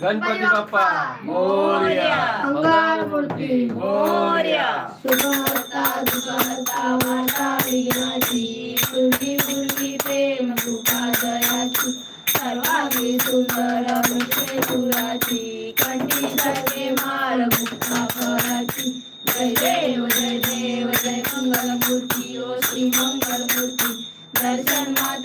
Ganpati Bapa Moria Angkara Murti Moria Sukarta Sukarta Mata Vigati मंगल मूर्ती ओ श्री मंगल मूर्ती दर्शन मा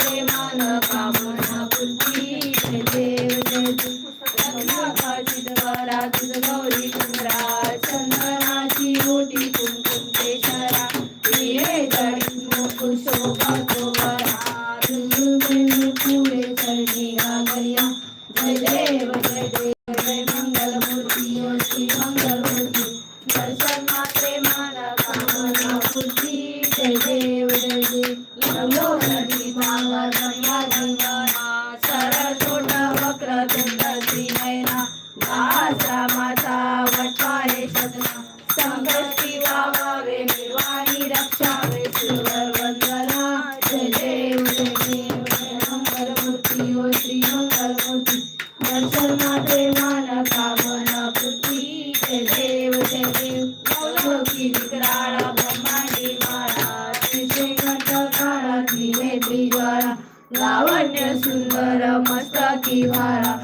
Sevgi लावण्य सुंदर मस्तकी भारा.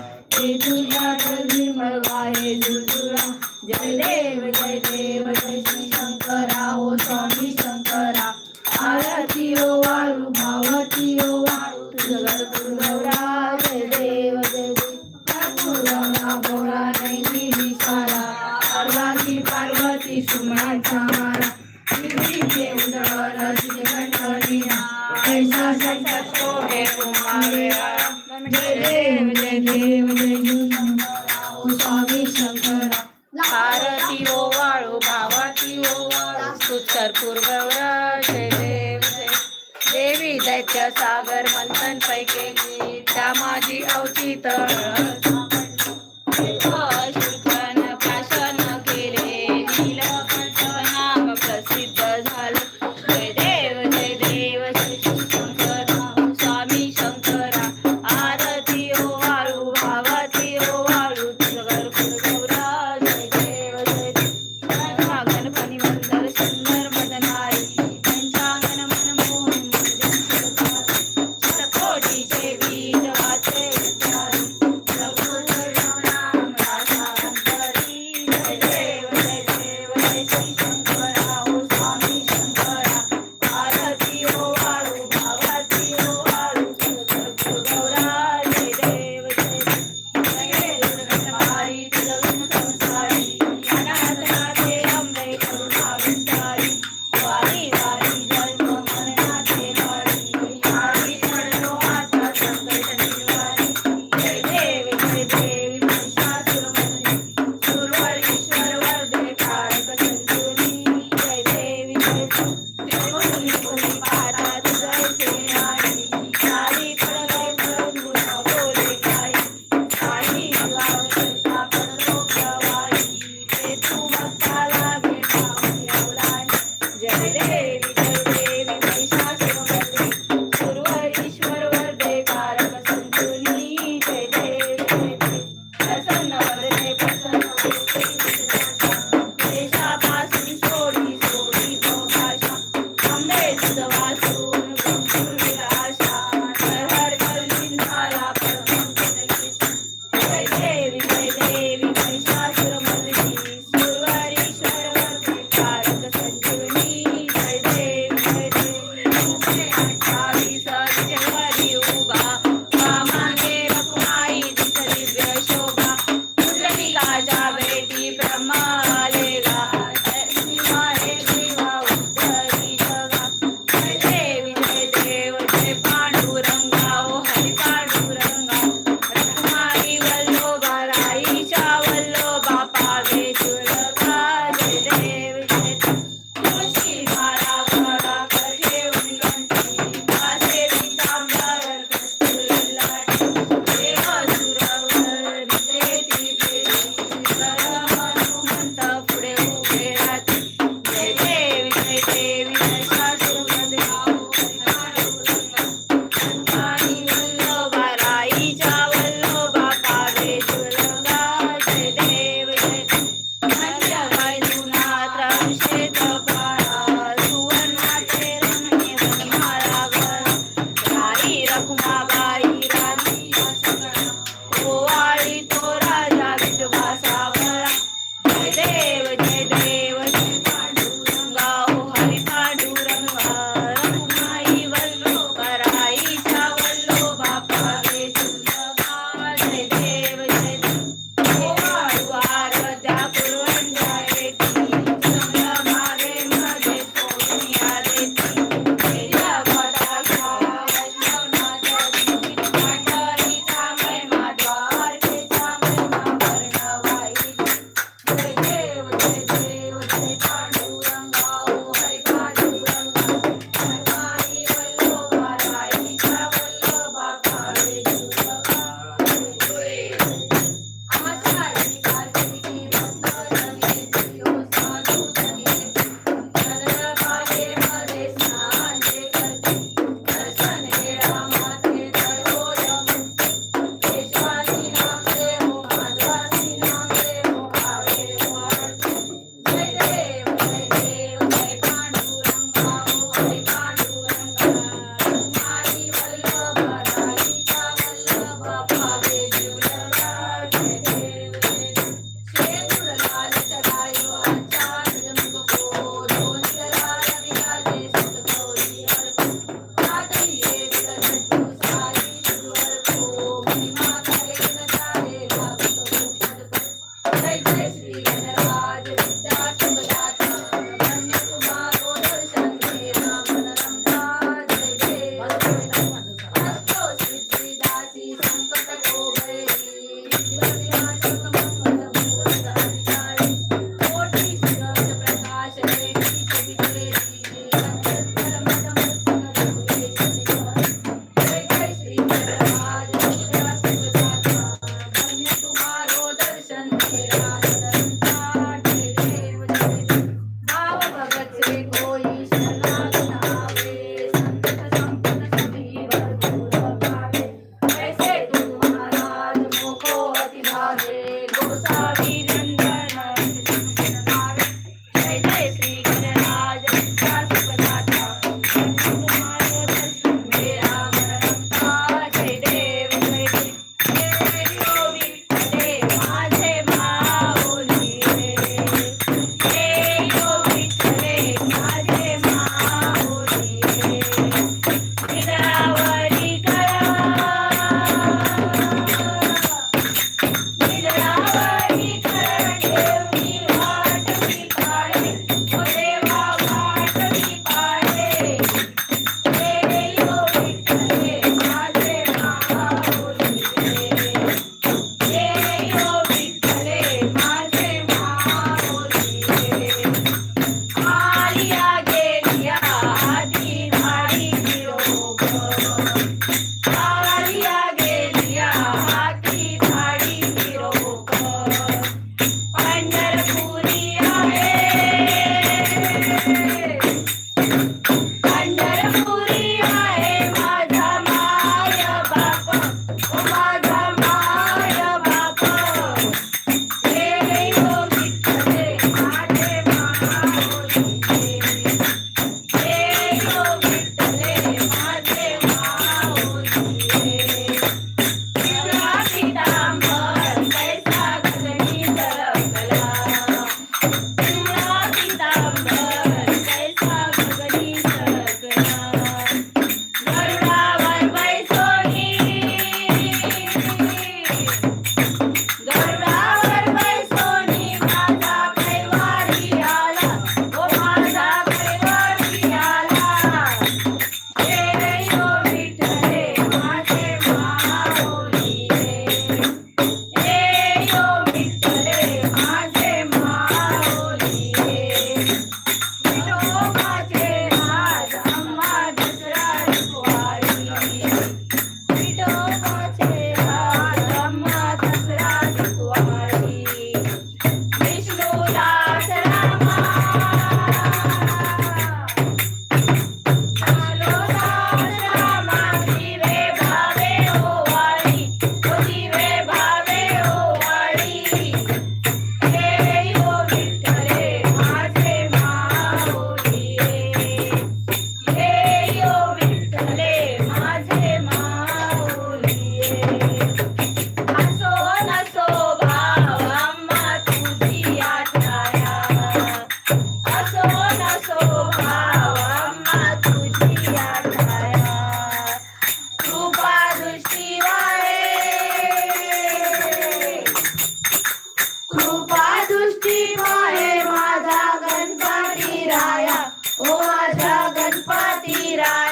கண் பாத்தீராய்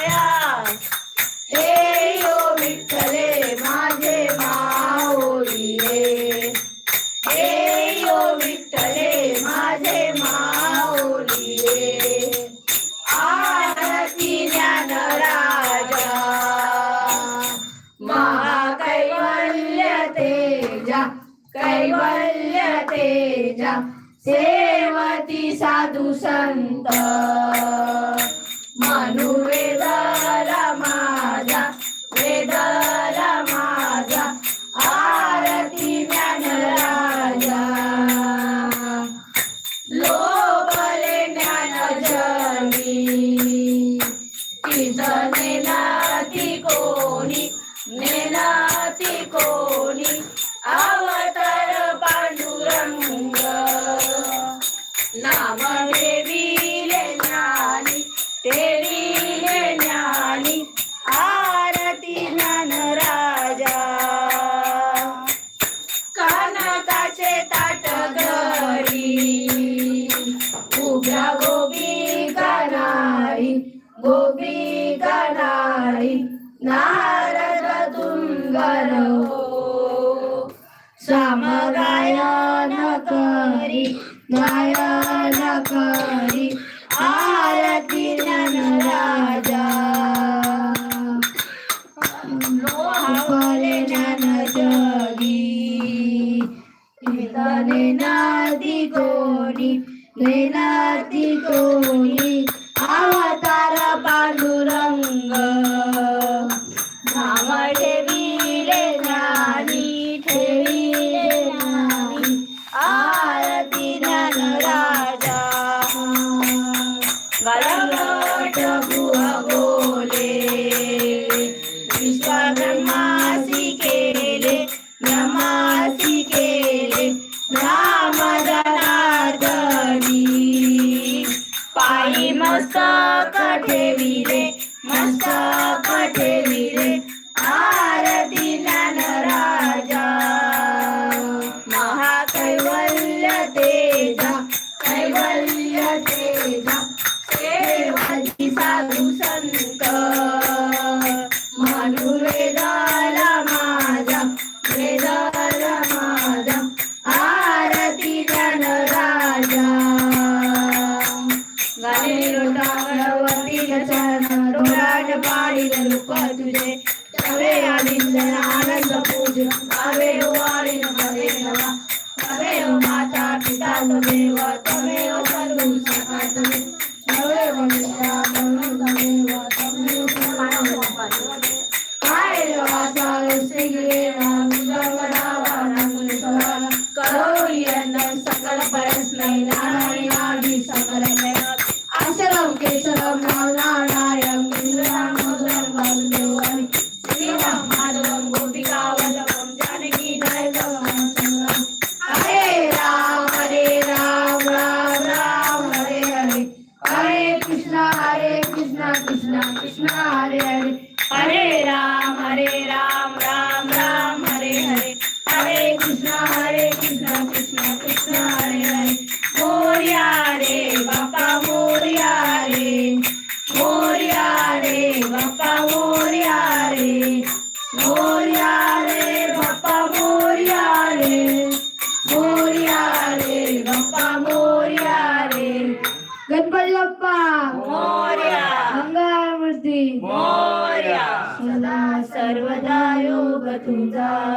conseguir.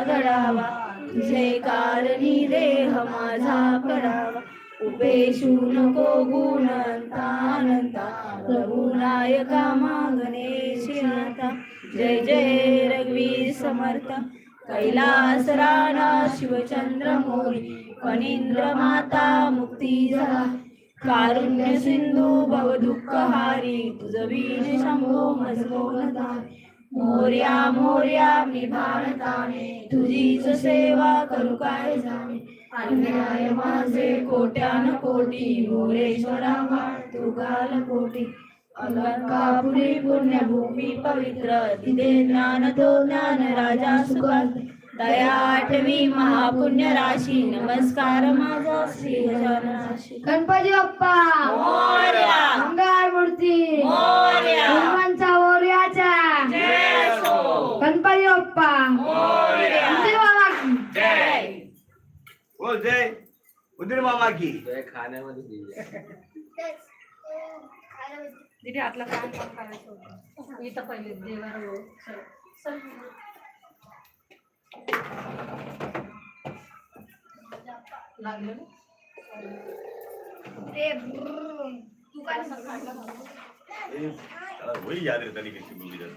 घडावा तुझे कारणी देह माझा पडावा. उपेशू नको गुणता अनंता मागणे शिनता जय जय रघुवीर समर्थ. कैलास राणा शिवचंद्र मोरी फणींद्र माता मुक्ती झाला. कारुण्य सिंधू भवदुःख हारी तुझ वीण शंभो मजमो मोर्या मोर्या मी भारताने. तुझीच सेवा करू काय जाणे? अन्याय माझे कोट्यान कोटी मोरेश्वरा तू घाल कोटी अलंकापुरी पुण्यभूमी पवित्र तिथे ज्ञान तो ज्ञान राजा सुखात दया आठवी महापुण्य राशी नमस्कार माझा श्री गणपती बाप्पा! मोर्या! मूर्ती मोर्या! बोल जय उदीर मामा की जय खाण्यामध्ये दिली. दीदी आतला काम काम करायचं होतं इथं पहिले देवाला हो. चल. चल. लागलं ना? वही याद रहता नहीं किसी मूवी का